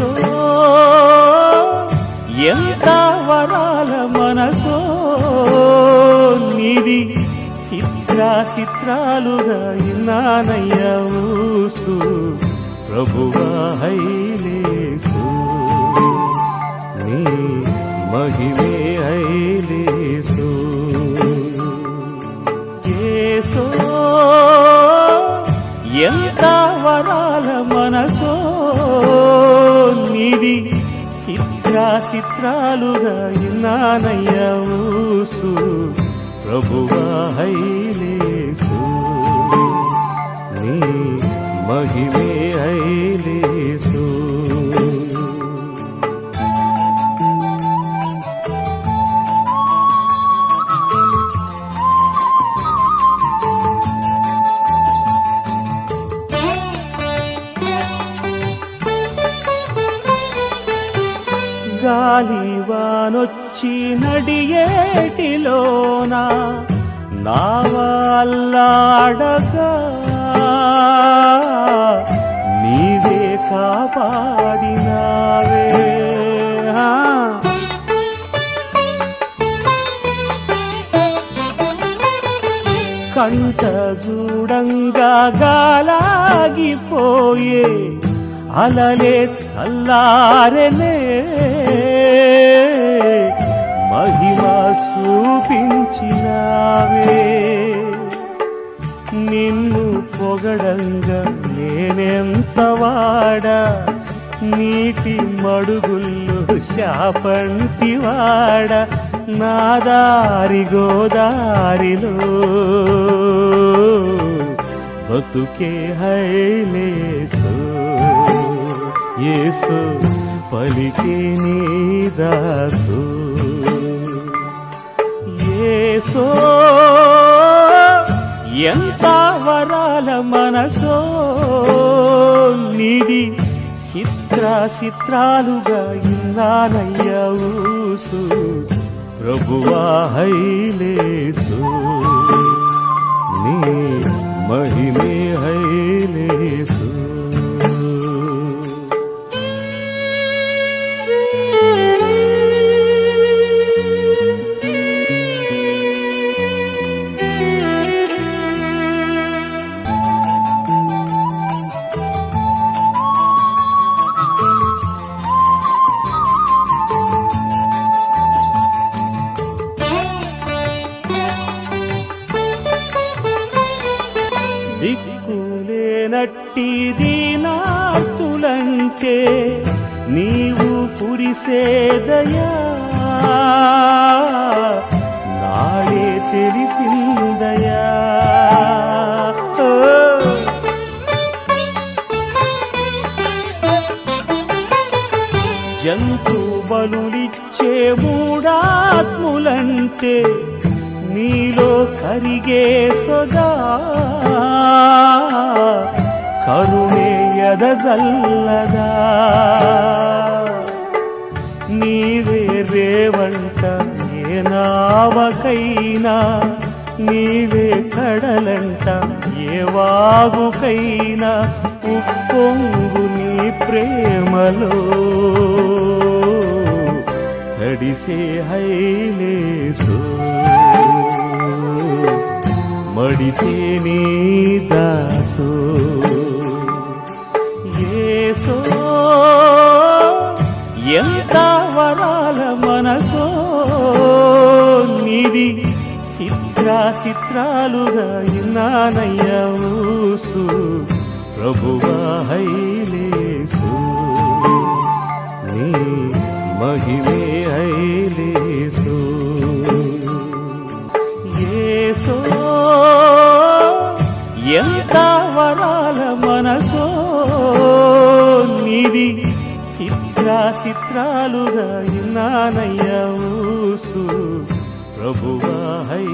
మనసో? ఎంత వరాల మనసో? నిది చిత్రా చిత్రాలుగా ఇన్నానయ్య ఊసు. ప్రభువా హైలేసు. నీ మహిమే హైలేసు. ఏసో ఎంత వరాల మనసో? ఇది చిత్రా చిత్రాలుగా ఇన్నానయ్య ఊసు. ప్రభువా హైలేసు. నీ మహిమే గాలి వానొచ్చి నడియేటిలోన నావల్లాడగా నీవే కాపాడినావే. కంట చూడంగా గాలాగిపోయే అలలే చల్లారనే మహిమ చూపించినావే. నిన్ను పొగడంగా నేనెంత వాడా? నీటి మడుగుల్లో శాపంటి వాడ? నా దారి గోదారిలో బతుకే హైలేసో యేసు పలికే నీ దాసు. ఏసో ఎంత వరాల మనసో నిది చిత్ర చిత్రాలుగా ఇన్నానయ్య ఊసు. ప్రభువా హైలేసు. దిక్కులేనట్టి దీనాతులంటే నీవు పురిసేదయా నాడే తెలిసిందయా? జంతు బలులిచ్చే మూడాత్ములంటే నీలో కరిగే సొదా. కరుణే ఎదజల్లదా? నీవే రేవంట ఏ నావకైనా? నీవే కడలంట ఏ వాగుకైనా? ఉప్పొంగు నీ ప్రేమలో. తడిసే హైలేసు. మడిసే నీ దాసో. స్థావరాల మనసో నిది చిత్రా చిత్రాలుగా ఇన్నానయ్యూసు ప్రభువా హైలేసు. నీ మహిమే హైలేసు. ఏసో ఎంత వరాల మనసో నిది చిత్రా చిత్రాలుగా ఇన్నానయ్యా ఊసు. ప్రభువా హై